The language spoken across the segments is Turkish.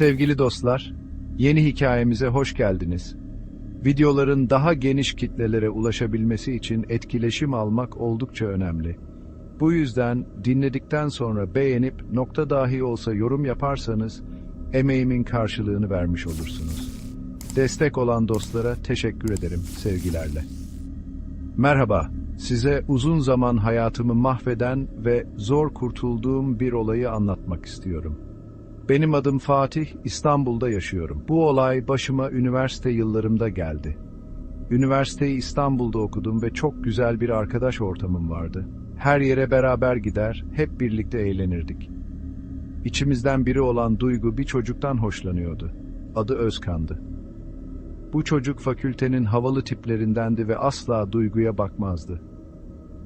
Sevgili dostlar, yeni hikayemize hoş geldiniz. Videoların daha geniş kitlelere ulaşabilmesi için etkileşim almak oldukça önemli. Bu yüzden dinledikten sonra beğenip nokta dahi olsa yorum yaparsanız emeğimin karşılığını vermiş olursunuz. Destek olan dostlara teşekkür ederim sevgilerle. Merhaba, size uzun zaman hayatımı mahveden ve zor kurtulduğum bir olayı anlatmak istiyorum. Benim adım Fatih, İstanbul'da yaşıyorum. Bu olay başıma üniversite yıllarımda geldi. Üniversiteyi İstanbul'da okudum ve çok güzel bir arkadaş ortamım vardı. Her yere beraber gider, hep birlikte eğlenirdik. İçimizden biri olan Duygu bir çocuktan hoşlanıyordu. Adı Özkan'dı. Bu çocuk fakültenin havalı tiplerindendi ve asla Duygu'ya bakmazdı.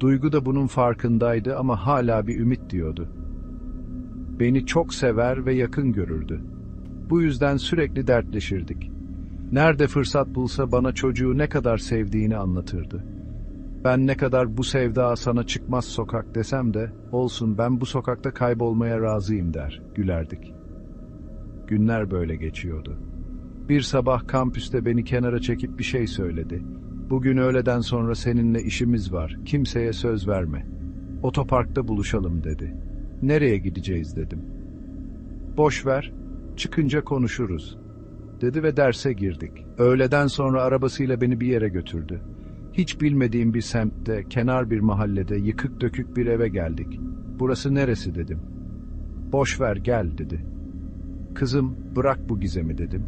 Duygu da bunun farkındaydı ama hala bir ümit diyordu. Beni çok sever ve yakın görürdü. Bu yüzden sürekli dertleşirdik. Nerede fırsat bulsa bana çocuğu ne kadar sevdiğini anlatırdı. Ben ne kadar bu sevda sana çıkmaz sokak desem de, olsun ben bu sokakta kaybolmaya razıyım der, gülerdik. Günler böyle geçiyordu. Bir sabah kampüste beni kenara çekip bir şey söyledi. Bugün öğleden sonra seninle işimiz var, kimseye söz verme. Otoparkta buluşalım dedi. Nereye gideceğiz dedim. Boş ver, çıkınca konuşuruz. Dedi ve derse girdik. Öğleden sonra arabasıyla beni bir yere götürdü. Hiç bilmediğim bir semtte, kenar bir mahallede, yıkık dökük bir eve geldik. Burası neresi dedim. Boş ver gel dedi. Kızım bırak bu gizemi dedim.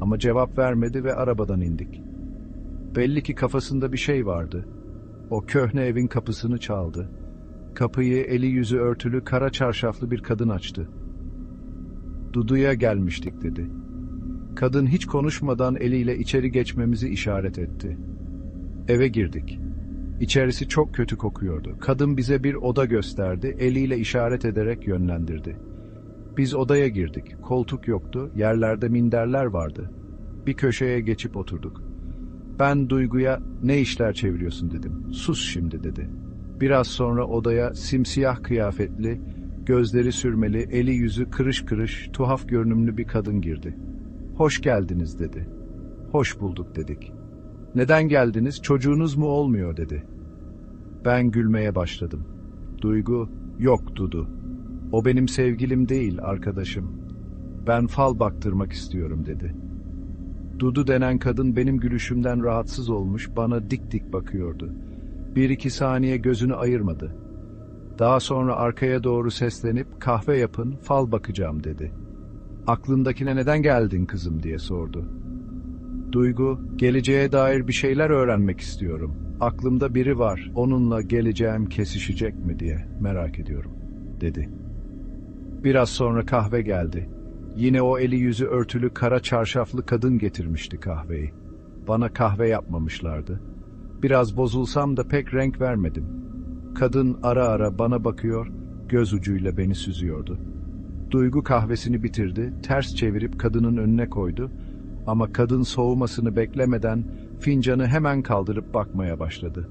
Ama cevap vermedi ve arabadan indik. Belli ki kafasında bir şey vardı. O köhne evin kapısını çaldı. Kapıyı eli yüzü örtülü kara çarşaflı bir kadın açtı. Dudu'ya gelmiştik dedi. Kadın hiç konuşmadan eliyle içeri geçmemizi işaret etti. Eve girdik. İçerisi çok kötü kokuyordu. Kadın bize bir oda gösterdi, eliyle işaret ederek yönlendirdi. Biz odaya girdik. Koltuk yoktu, yerlerde minderler vardı. Bir köşeye geçip oturduk. Ben Duygu'ya ne işler çeviriyorsun dedim. Sus şimdi dedi. Biraz sonra odaya simsiyah kıyafetli, gözleri sürmeli, eli yüzü kırış kırış, tuhaf görünümlü bir kadın girdi. Hoş geldiniz dedi. Hoş bulduk dedik. Neden geldiniz, çocuğunuz mu olmuyor dedi. Ben gülmeye başladım. Duygu, yok Dudu. O benim sevgilim değil, arkadaşım. Ben fal baktırmak istiyorum dedi. Dudu denen kadın benim gülüşümden rahatsız olmuş, bana dik dik bakıyordu. Bir iki saniye gözünü ayırmadı. Daha sonra arkaya doğru seslenip kahve yapın, fal bakacağım dedi. Aklındakine neden geldin kızım diye sordu. Duygu, geleceğe dair bir şeyler öğrenmek istiyorum. Aklımda biri var, onunla geleceğim kesişecek mi diye merak ediyorum, dedi. Biraz sonra kahve geldi. Yine o eli yüzü örtülü kara çarşaflı kadın getirmişti kahveyi. Bana kahve yapmamışlardı. Biraz bozulsam da pek renk vermedim. Kadın ara ara bana bakıyor, göz ucuyla beni süzüyordu. Duygu kahvesini bitirdi, ters çevirip kadının önüne koydu ama kadın soğumasını beklemeden fincanı hemen kaldırıp bakmaya başladı.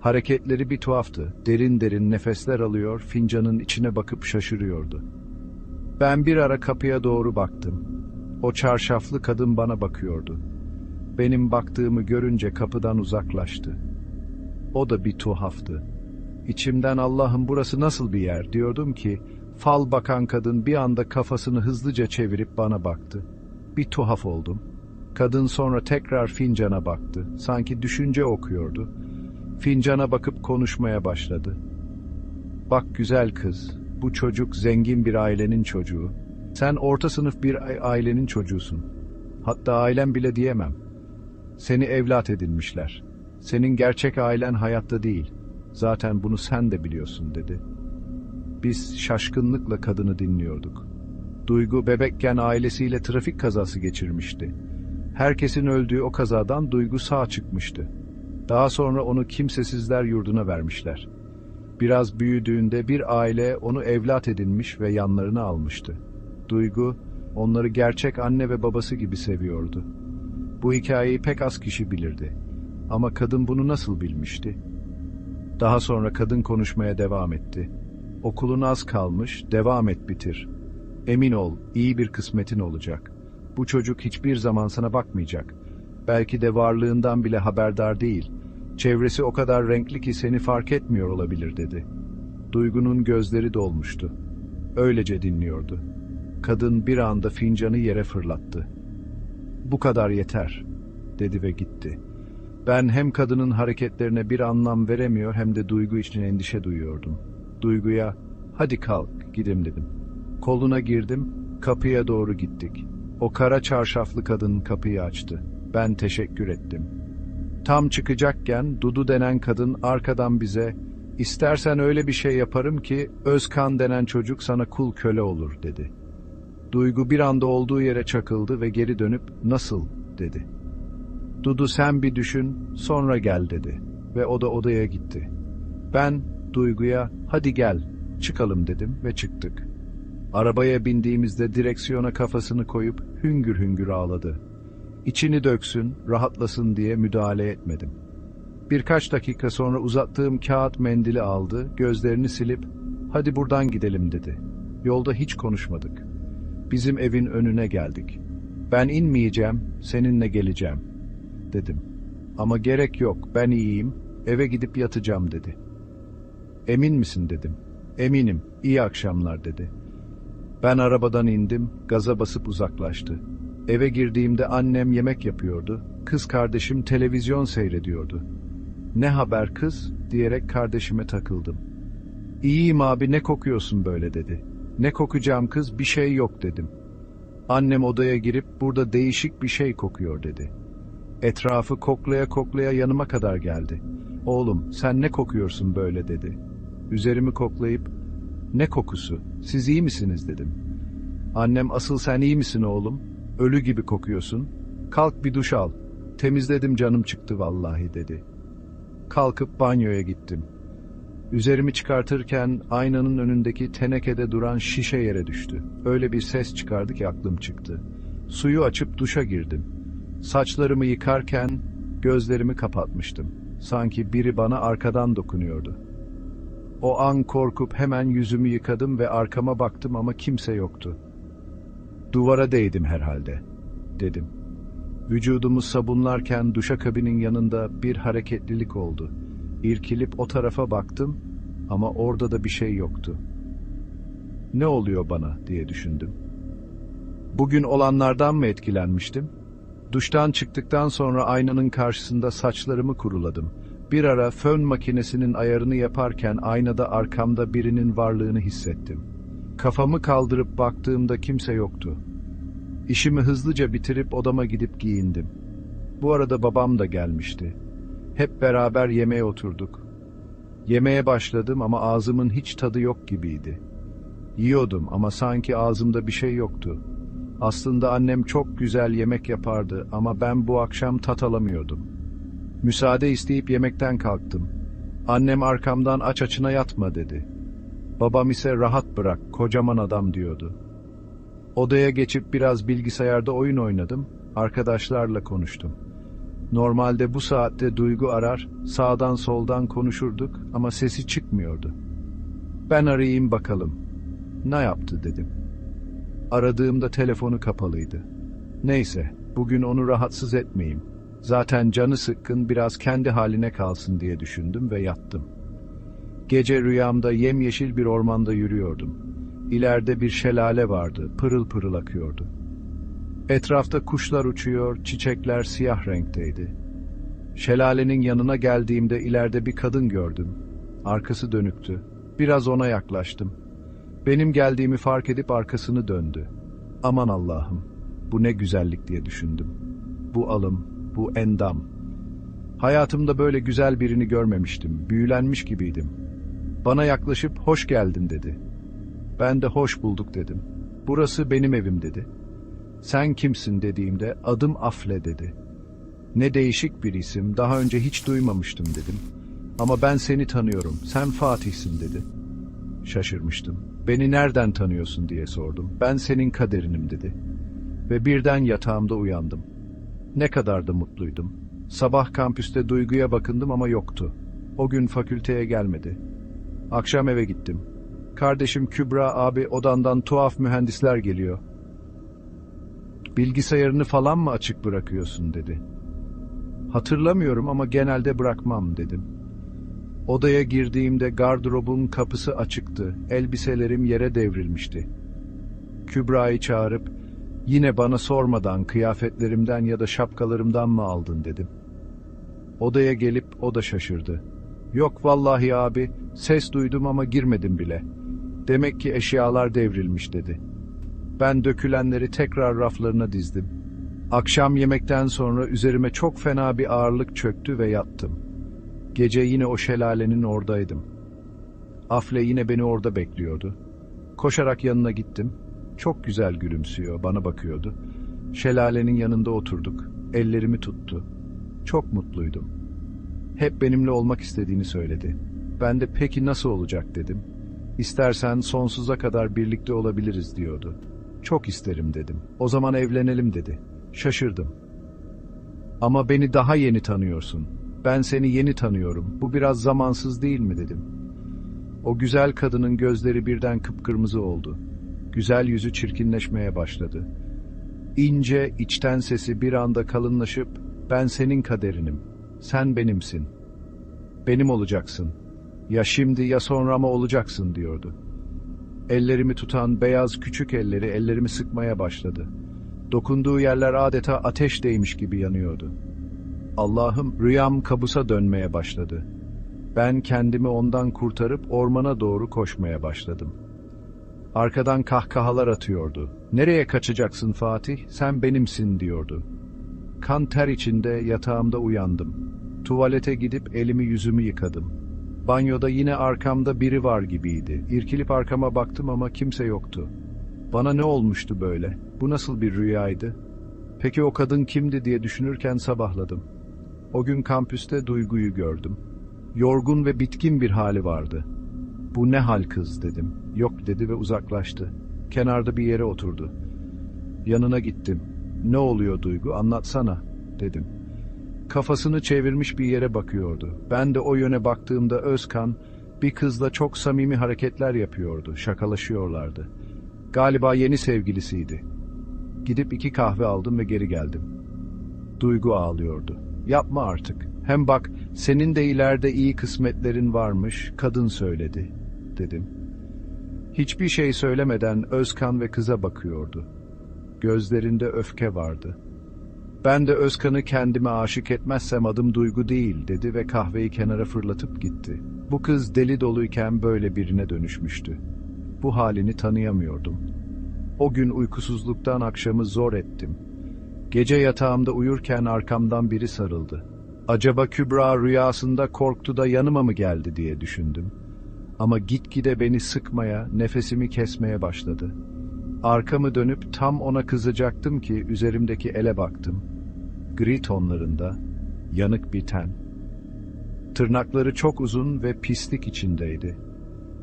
Hareketleri bir tuhaftı. Derin derin nefesler alıyor, fincanın içine bakıp şaşırıyordu. Ben bir ara kapıya doğru baktım. O çarşaflı kadın bana bakıyordu. Benim baktığımı görünce kapıdan uzaklaştı. O da bir tuhaftı. İçimden Allah'ım burası nasıl bir yer diyordum ki, fal bakan kadın bir anda kafasını hızlıca çevirip bana baktı. Bir tuhaf oldum. Kadın sonra tekrar fincana baktı. Sanki düşünce okuyordu. Fincana bakıp konuşmaya başladı. Bak güzel kız, bu çocuk zengin bir ailenin çocuğu. Sen orta sınıf bir ailenin çocuğusun. Hatta ailem bile diyemem. Seni evlat edinmişler. Senin gerçek ailen hayatta değil. Zaten bunu sen de biliyorsun dedi. Biz şaşkınlıkla kadını dinliyorduk. Duygu bebekken ailesiyle trafik kazası geçirmişti. Herkesin öldüğü o kazadan Duygu sağ çıkmıştı. Daha sonra onu kimsesizler yurduna vermişler. Biraz büyüdüğünde bir aile onu evlat edinmiş ve yanlarına almıştı. Duygu, onları gerçek anne ve babası gibi seviyordu. Bu hikayeyi pek az kişi bilirdi. Ama kadın bunu nasıl bilmişti? Daha sonra kadın konuşmaya devam etti. Okulun az kalmış, devam et bitir. Emin ol, iyi bir kısmetin olacak. Bu çocuk hiçbir zaman sana bakmayacak. Belki de varlığından bile haberdar değil. Çevresi o kadar renkli ki seni fark etmiyor olabilir dedi. Duygu'nun gözleri dolmuştu. Öylece dinliyordu. Kadın bir anda fincanı yere fırlattı. Bu kadar yeter, dedi ve gitti. Ben hem kadının hareketlerine bir anlam veremiyor hem de Duygu için endişe duyuyordum. Duygu'ya, hadi kalk, gidelim dedim. Koluna girdim, kapıya doğru gittik. O kara çarşaflı kadın kapıyı açtı. Ben teşekkür ettim. Tam çıkacakken Dudu denen kadın arkadan bize İstersen öyle bir şey yaparım ki Özkan denen çocuk sana kul köle olur dedi. Duygu bir anda olduğu yere çakıldı ve geri dönüp nasıl dedi. Dudu sen bir düşün sonra gel dedi ve o da odaya gitti. Ben Duygu'ya hadi gel çıkalım dedim ve çıktık. Arabaya bindiğimizde direksiyona kafasını koyup hüngür hüngür ağladı. İçini döksün, rahatlasın diye müdahale etmedim. Birkaç dakika sonra uzattığım kağıt mendili aldı, gözlerini silip hadi buradan gidelim dedi. Yolda hiç konuşmadık. Bizim evin önüne geldik. Ben inmeyeceğim, seninle geleceğim dedim. Ama gerek yok, ben iyiyim, eve gidip yatacağım dedi. Emin misin dedim. Eminim, iyi akşamlar dedi. Ben arabadan indim, gaza basıp uzaklaştı. Eve girdiğimde annem yemek yapıyordu, kız kardeşim televizyon seyrediyordu. Ne haber kız diyerek kardeşime takıldım. İyiyim abi ne kokuyorsun böyle dedi. Ne kokacağım kız bir şey yok dedim. Annem odaya girip burada değişik bir şey kokuyor dedi. Etrafı koklaya koklaya yanıma kadar geldi. Oğlum sen ne kokuyorsun böyle dedi. Üzerimi koklayıp ne kokusu siz iyi misiniz dedim. Annem asıl sen iyi misin oğlum? Ölü gibi kokuyorsun. Kalk bir duş al. Temizledim canım çıktı vallahi dedi. Kalkıp banyoya gittim. Üzerimi çıkartırken aynanın önündeki tenekede duran şişe yere düştü. Öyle bir ses çıkardı ki aklım çıktı. Suyu açıp duşa girdim. Saçlarımı yıkarken gözlerimi kapatmıştım. Sanki biri bana arkadan dokunuyordu. O an korkup hemen yüzümü yıkadım ve arkama baktım ama kimse yoktu. Duvara değdim herhalde, dedim. Vücudumu sabunlarken duşakabinin yanında bir hareketlilik oldu. İrkilip o tarafa baktım ama orada da bir şey yoktu. Ne oluyor bana diye düşündüm. Bugün olanlardan mı etkilenmiştim? Duştan çıktıktan sonra aynanın karşısında saçlarımı kuruladım. Bir ara fön makinesinin ayarını yaparken aynada arkamda birinin varlığını hissettim. Kafamı kaldırıp baktığımda kimse yoktu. İşimi hızlıca bitirip odama gidip giyindim. Bu arada babam da gelmişti. Hep beraber yemeğe oturduk. Yemeğe başladım ama ağzımın hiç tadı yok gibiydi. Yiyordum ama sanki ağzımda bir şey yoktu. Aslında annem çok güzel yemek yapardı ama ben bu akşam tat alamıyordum. Müsaade isteyip yemekten kalktım. Annem arkamdan aç açına yatma dedi. Babam ise rahat bırak, kocaman adam diyordu. Odaya geçip biraz bilgisayarda oyun oynadım, arkadaşlarla konuştum. Normalde bu saatte Duygu arar, sağdan soldan konuşurduk ama sesi çıkmıyordu. Ben arayayım bakalım. Ne yaptı dedim. Aradığımda telefonu kapalıydı. Neyse, bugün onu rahatsız etmeyeyim. Zaten canı sıkkın biraz kendi haline kalsın diye düşündüm ve yattım. Gece rüyamda yemyeşil bir ormanda yürüyordum. İleride bir şelale vardı, pırıl pırıl akıyordu. Etrafta kuşlar uçuyor, çiçekler siyah renkteydi. Şelalenin yanına geldiğimde ileride bir kadın gördüm. Arkası dönüktü. Biraz ona yaklaştım. Benim geldiğimi fark edip arkasını döndü. Aman Allah'ım, bu ne güzellik diye düşündüm. Bu alım, bu endam. Hayatımda böyle güzel birini görmemiştim, büyülenmiş gibiydim. Bana yaklaşıp hoş geldin dedi. Ben de hoş bulduk dedim. Burası benim evim dedi. Sen kimsin dediğimde adım Afle dedi. Ne değişik bir isim, daha önce hiç duymamıştım dedim. Ama ben seni tanıyorum, sen Fatih'sin dedi. Şaşırmıştım. Beni nereden tanıyorsun diye sordum. Ben senin kaderinim dedi. Ve birden yatağımda uyandım. Ne kadar da mutluydum. Sabah kampüste duyguya bakındım ama yoktu. O gün fakülteye gelmedi. Akşam eve gittim. Kardeşim Kübra abi odandan tuhaf mühendisler geliyor. Bilgisayarını falan mı açık bırakıyorsun dedi. Hatırlamıyorum ama genelde bırakmam dedim. Odaya girdiğimde gardırobun kapısı açıktı. Elbiselerim yere devrilmişti. Kübra'yı çağırıp yine bana sormadan kıyafetlerimden ya da şapkalarımdan mı aldın dedim. Odaya gelip o da şaşırdı. Yok vallahi abi ses duydum ama girmedim bile. Demek ki eşyalar devrilmiş dedi. Ben dökülenleri tekrar raflarına dizdim. Akşam yemekten sonra üzerime çok fena bir ağırlık çöktü ve yattım. Gece yine o şelalenin oradaydım. Afle yine beni orada bekliyordu. Koşarak yanına gittim. Çok güzel gülümsüyor, bana bakıyordu. Şelalenin yanında oturduk. Ellerimi tuttu. Çok mutluydum. Hep benimle olmak istediğini söyledi. Ben de peki nasıl olacak dedim. İstersen sonsuza kadar birlikte olabiliriz diyordu. Çok isterim dedim. O zaman evlenelim dedi. Şaşırdım. Ama beni daha yeni tanıyorsun. Ben seni yeni tanıyorum. Bu biraz zamansız değil mi dedim. O güzel kadının gözleri birden kıpkırmızı oldu. Güzel yüzü çirkinleşmeye başladı. İnce, içten sesi bir anda kalınlaşıp, ben senin kaderinim, sen benimsin. Benim olacaksın. Ya şimdi ya sonra ama olacaksın diyordu. Ellerimi tutan beyaz küçük elleri ellerimi sıkmaya başladı. Dokunduğu yerler adeta ateş değmiş gibi yanıyordu. Allah'ım rüyam kabusa dönmeye başladı. Ben kendimi ondan kurtarıp ormana doğru koşmaya başladım. Arkadan kahkahalar atıyordu. Nereye kaçacaksın Fatih? Sen benimsin diyordu. Kan ter içinde yatağımda uyandım. Tuvalete gidip elimi yüzümü yıkadım. Banyoda yine arkamda biri var gibiydi. İrkilip arkama baktım ama kimse yoktu. Bana ne olmuştu böyle? Bu nasıl bir rüyaydı? Peki o kadın kimdi diye düşünürken sabahladım. O gün kampüste Duygu'yu gördüm. Yorgun ve bitkin bir hali vardı. Bu ne hal kız dedim. Yok dedi ve uzaklaştı. Kenarda bir yere oturdu. Yanına gittim. Ne oluyor Duygu anlatsana dedim. Kafasını çevirmiş bir yere bakıyordu. Ben de o yöne baktığımda Özkan bir kızla çok samimi hareketler yapıyordu. Şakalaşıyorlardı. Galiba yeni sevgilisiydi. Gidip iki kahve aldım ve geri geldim. Duygu ağlıyordu. Yapma artık. Hem bak senin de ileride iyi kısmetlerin varmış, kadın söyledi, dedim. Hiçbir şey söylemeden Özkan ve kıza bakıyordu. Gözlerinde öfke vardı. Ben de Özkan'ı kendime aşık etmezsem adım Duygu değil dedi ve kahveyi kenara fırlatıp gitti. Bu kız deli doluyken böyle birine dönüşmüştü. Bu halini tanıyamıyordum. O gün uykusuzluktan akşamı zor ettim. Gece yatağımda uyurken arkamdan biri sarıldı. Acaba Kübra rüyasında korktu da yanıma mı geldi diye düşündüm. Ama gitgide beni sıkmaya, nefesimi kesmeye başladı. Arkamı dönüp tam ona kızacaktım ki üzerimdeki ele baktım. Gri tonlarında, yanık bir ten. Tırnakları çok uzun ve pislik içindeydi.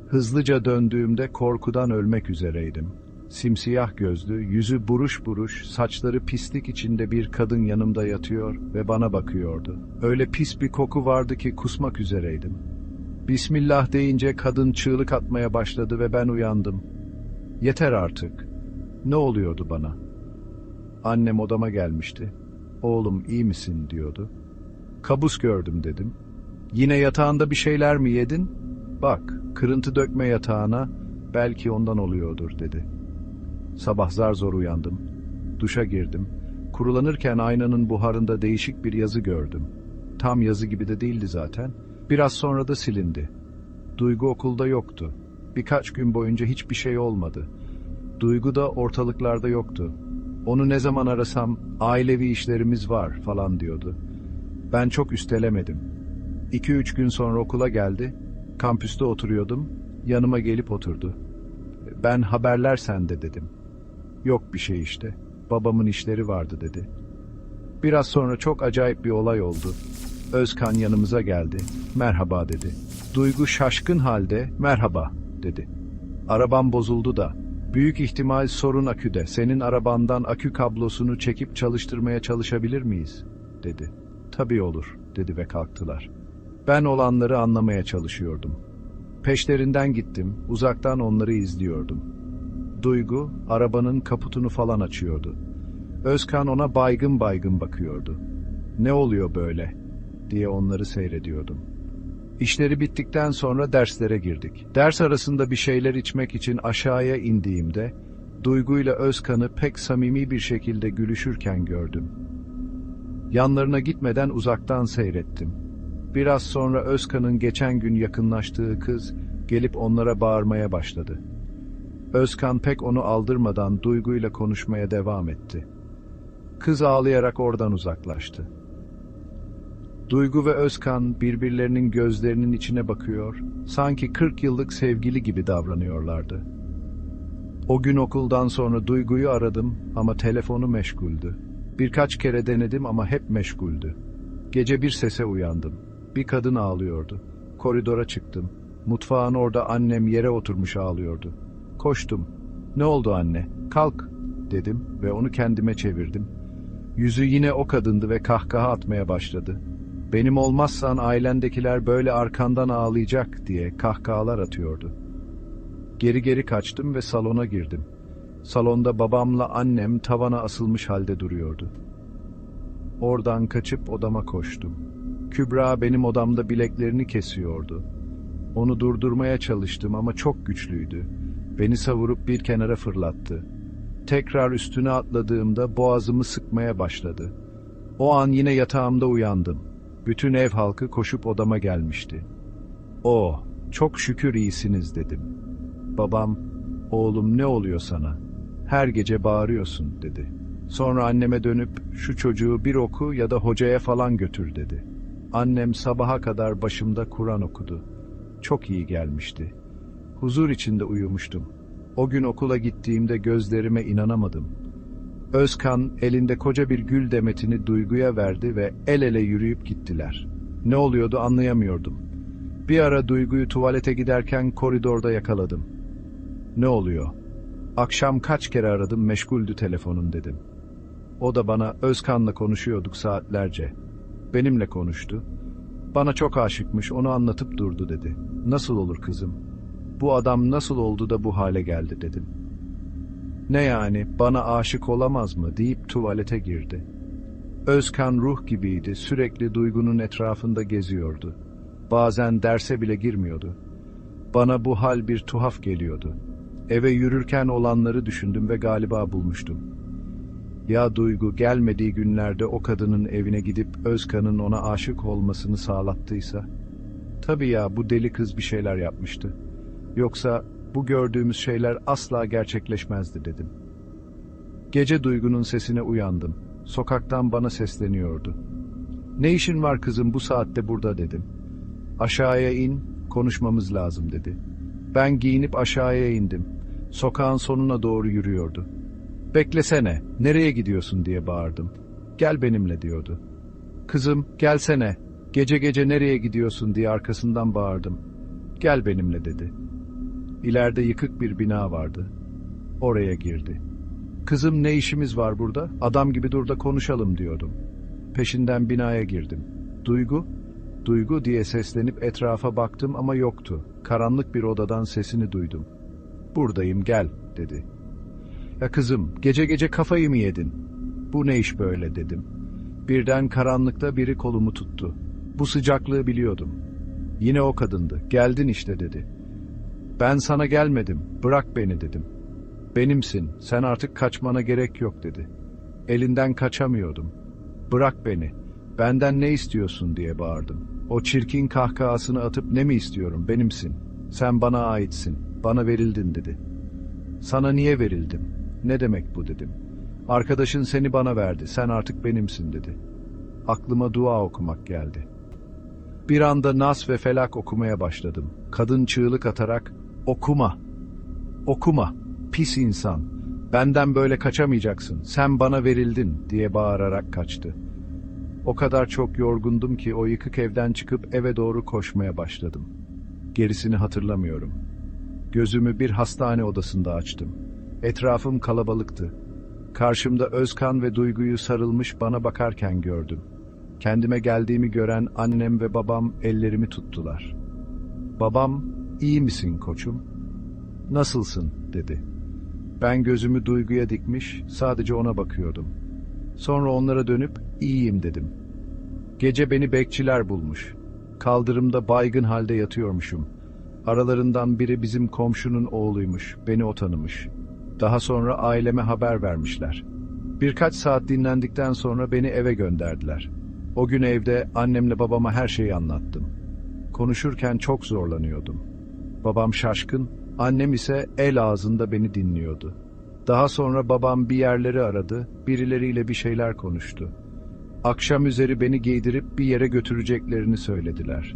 Hızlıca döndüğümde korkudan ölmek üzereydim. Simsiyah gözlü, yüzü buruş buruş, saçları pislik içinde bir kadın yanımda yatıyor ve bana bakıyordu. Öyle pis bir koku vardı ki kusmak üzereydim. Bismillah deyince kadın çığlık atmaya başladı ve ben uyandım. Yeter artık. Ne oluyordu bana? Annem odama gelmişti. Oğlum iyi misin diyordu. Kabus gördüm dedim. Yine yatağında bir şeyler mi yedin? Bak, kırıntı dökme yatağına, belki ondan oluyordur dedi. Sabah zar zor uyandım. Duşa girdim. Kurulanırken aynanın buharında değişik bir yazı gördüm. Tam yazı gibi de değildi zaten. Biraz sonra da silindi. Duygu okulda yoktu. Birkaç gün boyunca hiçbir şey olmadı. Duygu da ortalıklarda yoktu. Onu ne zaman arasam ailevi işlerimiz var falan diyordu. Ben çok üstelemedim. İki üç gün sonra okula geldi. Kampüste oturuyordum. Yanıma gelip oturdu. Ben haberler sende dedim. Yok bir şey işte. Babamın işleri vardı dedi. Biraz sonra çok acayip bir olay oldu. Özkan yanımıza geldi. Merhaba dedi. Duygu şaşkın halde merhaba dedi. Arabam bozuldu da. Büyük ihtimal sorun aküde. Senin arabandan akü kablosunu çekip çalıştırmaya çalışabilir miyiz? dedi. Tabii olur dedi ve kalktılar. Ben olanları anlamaya çalışıyordum. Peşlerinden gittim, uzaktan onları izliyordum. Duygu, arabanın kaputunu falan açıyordu. Özkan ona baygın baygın bakıyordu. Ne oluyor böyle? diye onları seyrediyordum. İşleri bittikten sonra derslere girdik. Ders arasında bir şeyler içmek için aşağıya indiğimde, Duygu ile Özkan'ı pek samimi bir şekilde gülüşürken gördüm. Yanlarına gitmeden uzaktan seyrettim. Biraz sonra Özkan'ın geçen gün yakınlaştığı kız gelip onlara bağırmaya başladı. Özkan pek onu aldırmadan Duygu'yla konuşmaya devam etti. Kız ağlayarak oradan uzaklaştı. Duygu ve Özkan birbirlerinin gözlerinin içine bakıyor, sanki 40 yıllık sevgili gibi davranıyorlardı. O gün okuldan sonra Duygu'yu aradım ama telefonu meşguldü. Birkaç kere denedim ama hep meşguldü. Gece bir sese uyandım. Bir kadın ağlıyordu. Koridora çıktım. Mutfağın orada annem yere oturmuş ağlıyordu. Koştum. Ne oldu anne? Kalk dedim ve onu kendime çevirdim. Yüzü yine o kadındı ve kahkaha atmaya başladı. Benim olmazsan ailendekiler böyle arkandan ağlayacak diye kahkahalar atıyordu. Geri geri kaçtım ve salona girdim. Salonda babamla annem tavana asılmış halde duruyordu. Oradan kaçıp odama koştum. Kübra benim odamda bileklerini kesiyordu. Onu durdurmaya çalıştım ama çok güçlüydü. Beni savurup bir kenara fırlattı. Tekrar üstüne atladığımda boğazımı sıkmaya başladı. O an yine yatağımda uyandım. Bütün ev halkı koşup odama gelmişti. O, çok şükür iyisiniz dedim. Babam, oğlum ne oluyor sana? Her gece bağırıyorsun dedi. Sonra anneme dönüp şu çocuğu bir oku ya da hocaya falan götür dedi. Annem sabaha kadar başımda Kur'an okudu. Çok iyi gelmişti. Huzur içinde uyumuştum. O gün okula gittiğimde gözlerime inanamadım. Özkan elinde koca bir gül demetini Duygu'ya verdi ve el ele yürüyüp gittiler. Ne oluyordu anlayamıyordum. Bir ara Duygu'yu tuvalete giderken koridorda yakaladım. Ne oluyor? Akşam kaç kere aradım meşguldü telefonun dedim. O da bana Özkan'la konuşuyorduk saatlerce. Benimle konuştu. Bana çok aşıkmış onu anlatıp durdu dedi. Nasıl olur kızım? Bu adam nasıl oldu da bu hale geldi dedim. Ne yani bana aşık olamaz mı deyip tuvalete girdi. Özkan ruh gibiydi sürekli duygunun etrafında geziyordu. Bazen derse bile girmiyordu. Bana bu hal bir tuhaf geliyordu. Eve yürürken olanları düşündüm ve galiba bulmuştum. Ya Duygu gelmediği günlerde o kadının evine gidip Özkan'ın ona aşık olmasını sağlattıysa? Tabii ya bu deli kız bir şeyler yapmıştı. Yoksa bu gördüğümüz şeyler asla gerçekleşmezdi dedim. Gece Duygu'nun sesine uyandım. Sokaktan bana sesleniyordu. Ne işin var kızım bu saatte burada dedim. Aşağıya in, konuşmamız lazım dedi. Ben giyinip aşağıya indim. Sokağın sonuna doğru yürüyordu. Beklesene, nereye gidiyorsun diye bağırdım. Gel benimle diyordu. Kızım, gelsene, gece gece nereye gidiyorsun diye arkasından bağırdım. Gel benimle dedi. İleride yıkık bir bina vardı. Oraya girdi. Kızım ne işimiz var burada? Adam gibi dur da konuşalım diyordum. Peşinden binaya girdim. Duygu, Duygu diye seslenip etrafa baktım ama yoktu. Karanlık bir odadan sesini duydum. Buradayım gel dedi. Ya kızım gece gece kafayı mı yedin? Bu ne iş böyle dedim. Birden karanlıkta biri kolumu tuttu. Bu sıcaklığı biliyordum. Yine o kadındı. Geldin işte dedi. Ben sana gelmedim. Bırak beni dedim. Benimsin. Sen artık kaçmana gerek yok dedi. Elinden kaçamıyordum. Bırak beni. Benden ne istiyorsun diye bağırdım. O çirkin kahkahasını atıp ne mi istiyorum? Benimsin. Sen bana aitsin. Bana verildin dedi. Sana niye verildim? Ne demek bu dedim. Arkadaşın seni bana verdi. Sen artık benimsin dedi. Aklıma dua okumak geldi. Bir anda Nas ve Felak okumaya başladım. Kadın çığlık atarak okuma. Okuma. Pis insan. Benden böyle kaçamayacaksın. Sen bana verildin diye bağırarak kaçtı. O kadar çok yorgundum ki o yıkık evden çıkıp eve doğru koşmaya başladım. Gerisini hatırlamıyorum. Gözümü bir hastane odasında açtım. Etrafım kalabalıktı. Karşımda Özkan ve Duygu'yu sarılmış bana bakarken gördüm. Kendime geldiğimi gören annem ve babam ellerimi tuttular. Babam, İyi misin koçum? Nasılsın dedi. Ben gözümü duyguya dikmiş, sadece ona bakıyordum. Sonra onlara dönüp iyiyim dedim. Gece beni bekçiler bulmuş. Kaldırımda baygın halde yatıyormuşum. Aralarından biri bizim komşunun oğluymuş, beni o tanımış. Daha sonra aileme haber vermişler. Birkaç saat dinlendikten sonra beni eve gönderdiler. O gün evde annemle babama her şeyi anlattım. Konuşurken çok zorlanıyordum. Babam şaşkın, annem ise el ağzında beni dinliyordu. Daha sonra babam bir yerleri aradı, birileriyle bir şeyler konuştu. Akşam üzeri beni giydirip bir yere götüreceklerini söylediler.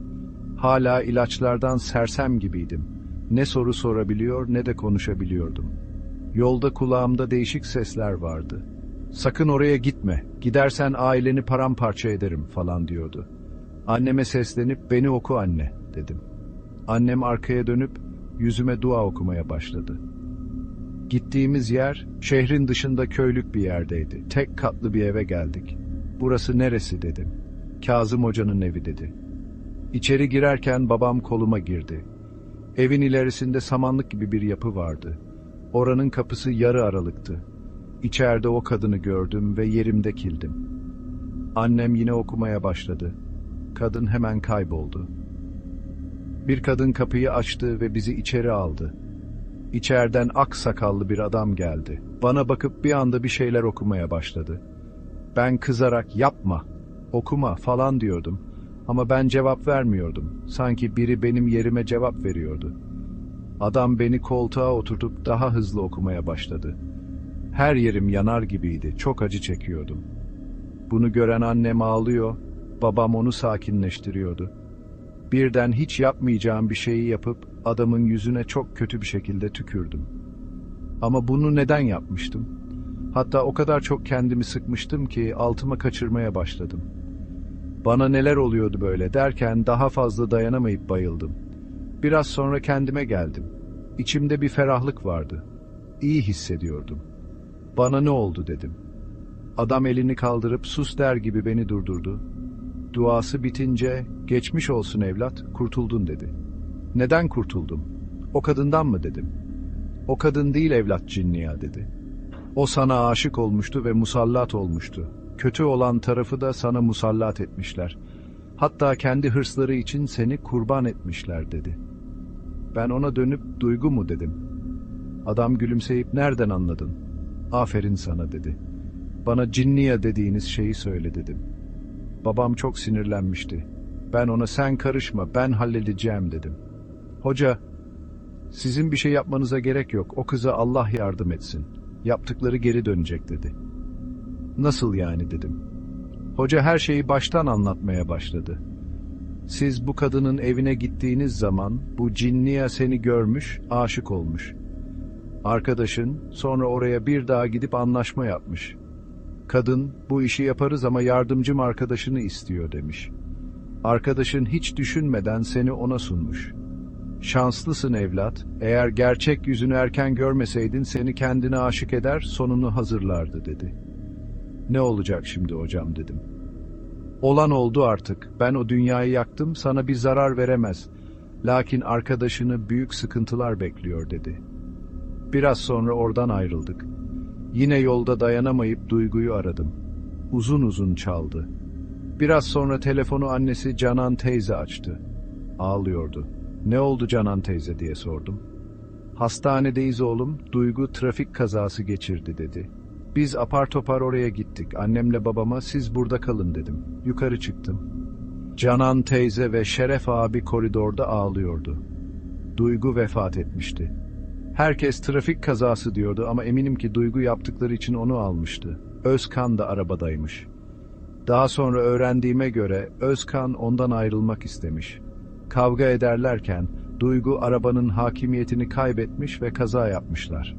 Hala ilaçlardan sersem gibiydim. Ne soru sorabiliyor ne de konuşabiliyordum. Yolda kulağımda değişik sesler vardı. Sakın oraya gitme, gidersen aileni paramparça ederim falan diyordu. Anneme seslenip beni oku anne dedim. Annem arkaya dönüp yüzüme dua okumaya başladı. Gittiğimiz yer şehrin dışında köylük bir yerdeydi. Tek katlı bir eve geldik. Burası neresi dedim. Kazım Hoca'nın evi dedi. İçeri girerken babam koluma girdi. Evin ilerisinde samanlık gibi bir yapı vardı. Oranın kapısı yarı aralıktı. İçeride o kadını gördüm ve yerimde kildim. Annem yine okumaya başladı. Kadın hemen kayboldu. Bir kadın kapıyı açtı ve bizi içeri aldı. İçeriden ak sakallı bir adam geldi. Bana bakıp bir anda bir şeyler okumaya başladı. Ben kızarak yapma, okuma falan diyordum. Ama ben cevap vermiyordum. Sanki biri benim yerime cevap veriyordu. Adam beni koltuğa oturtup daha hızlı okumaya başladı. Her yerim yanar gibiydi, çok acı çekiyordum. Bunu gören annem ağlıyor, babam onu sakinleştiriyordu. Birden hiç yapmayacağım bir şeyi yapıp adamın yüzüne çok kötü bir şekilde tükürdüm. Ama bunu neden yapmıştım? Hatta o kadar çok kendimi sıkmıştım ki altıma kaçırmaya başladım. Bana neler oluyordu böyle derken daha fazla dayanamayıp bayıldım. Biraz sonra kendime geldim. İçimde bir ferahlık vardı. İyi hissediyordum. Bana ne oldu dedim. Adam elini kaldırıp sus der gibi beni durdurdu. Duası bitince geçmiş olsun evlat kurtuldun dedi. Neden kurtuldum? O kadından mı dedim. O kadın değil evlat cinniya dedi. O sana aşık olmuştu ve musallat olmuştu. Kötü olan tarafı da sana musallat etmişler. Hatta kendi hırsları için seni kurban etmişler dedi. Ben ona dönüp duygu mu dedim. Adam gülümseyip nereden anladın? Aferin sana dedi. Bana cinniya dediğiniz şeyi söyle dedim. Babam çok sinirlenmişti. Ben ona sen karışma ben halledeceğim dedim. Hoca, sizin bir şey yapmanıza gerek yok. O kıza Allah yardım etsin. Yaptıkları geri dönecek dedi. Nasıl yani dedim. Hoca her şeyi baştan anlatmaya başladı. Siz bu kadının evine gittiğiniz zaman bu cinniya seni görmüş, aşık olmuş. Arkadaşın sonra oraya bir daha gidip anlaşma yapmış. Kadın bu işi yaparız ama yardımcım arkadaşını istiyor demiş. Arkadaşın hiç düşünmeden seni ona sunmuş. Şanslısın evlat, eğer gerçek yüzünü erken görmeseydin seni kendine aşık eder, sonunu hazırlardı dedi. Ne olacak şimdi hocam dedim. Olan oldu artık, ben o dünyayı yaktım, sana bir zarar veremez. Lakin arkadaşını büyük sıkıntılar bekliyor dedi. Biraz sonra oradan ayrıldık. Yine yolda dayanamayıp duyguyu aradım. Uzun uzun çaldı. Biraz sonra telefonu annesi Canan teyze açtı. Ağlıyordu. Ne oldu Canan teyze diye sordum. Hastanedeyiz oğlum, Duygu trafik kazası geçirdi dedi. Biz apar topar oraya gittik. Annemle babama siz burada kalın dedim. Yukarı çıktım. Canan teyze ve Şeref abi koridorda ağlıyordu. Duygu vefat etmişti. Herkes trafik kazası diyordu ama eminim ki Duygu yaptıkları için onu almıştı. Özkan da arabadaymış. Daha sonra öğrendiğime göre Özkan ondan ayrılmak istemiş. Kavga ederlerken Duygu arabanın hakimiyetini kaybetmiş ve kaza yapmışlar.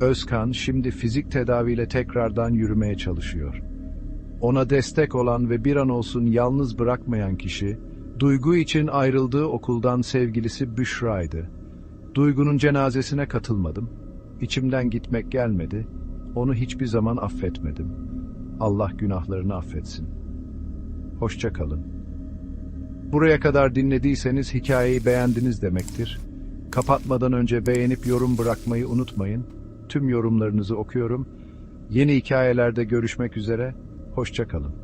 Özkan şimdi fizik tedaviyle tekrardan yürümeye çalışıyor. Ona destek olan ve bir an olsun yalnız bırakmayan kişi, Duygu için ayrıldığı okuldan sevgilisi Büşra'ydı. Duygu'nun cenazesine katılmadım. İçimden gitmek gelmedi. Onu hiçbir zaman affetmedim. Allah günahlarını affetsin. Hoşça kalın. Buraya kadar dinlediyseniz hikayeyi beğendiniz demektir. Kapatmadan önce beğenip yorum bırakmayı unutmayın. Tüm yorumlarınızı okuyorum. Yeni hikayelerde görüşmek üzere. Hoşçakalın.